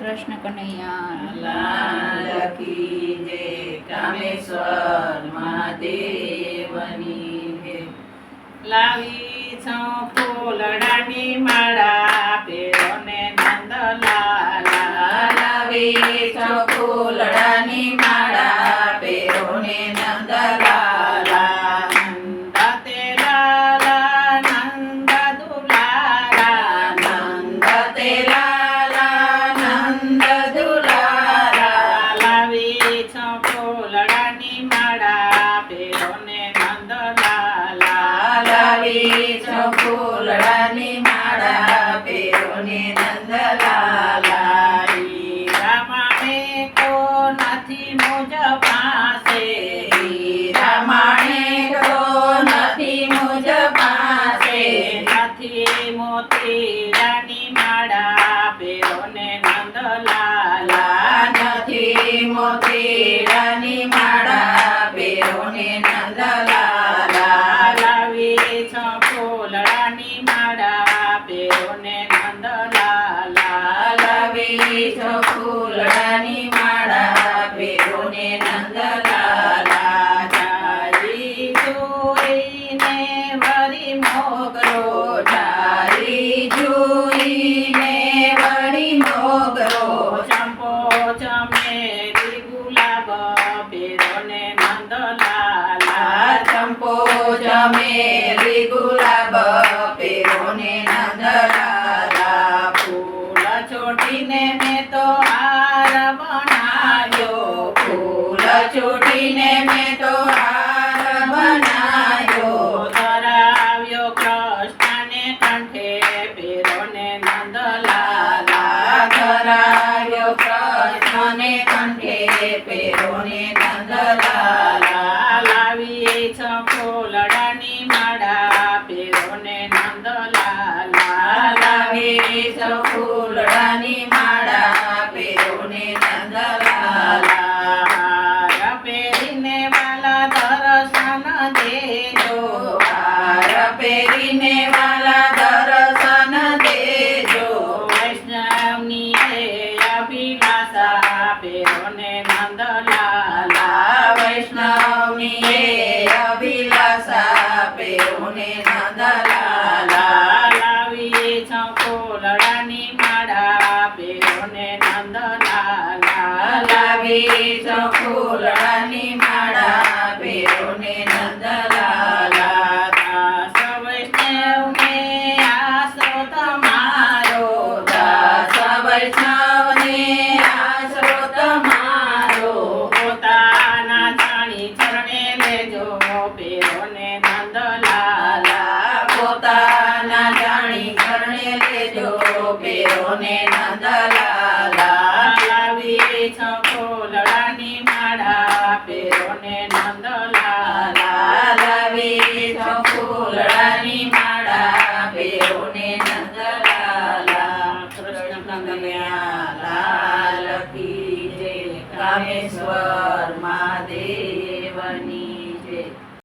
કૃષ્ણ કનૈયા. કી જય કામેશ્વર મહાદેવની. લાવી છું ફૂલડાની માળા, પેરોને નંદલાલા. લાવી છો ફૂલડાની માળા, પેરોને નંદલાલા. નંદ તે લાલા નંદ દુલારા નંદ તે પેરોને નંદલાલા રામાને કો નથી મુજ પાસે. રામાણે તો નથી મુજ પાસે. નથી મોતી રાની માળા નથી માળા પેરોને નંદલાલા. લાવી છો ફૂલડાની માળા. ఒకరు ફૂલડાની માળા પેરોને નંદલાલા. પેરીને વાલા દર્શન દેજો. રે ચકોલડાની માળા પેરોને નંદલાલા સવૈષ્ણવને આશરો તમારો દાસ વૈષ્ણવને આશરો તમારો. પોતાના જાણી ચરણે લેજો પેરોને નંદલાલા. પોતાના જાણી ચરણે લેજો પેરોને નંદલાલા. લાવી છો ને નંદલાલ વેઠો ફૂલડાની માળા બેઓ ને નંદલાલ કૃષ્ણ કનૈયા લાલ કી જય કામેશ્વર.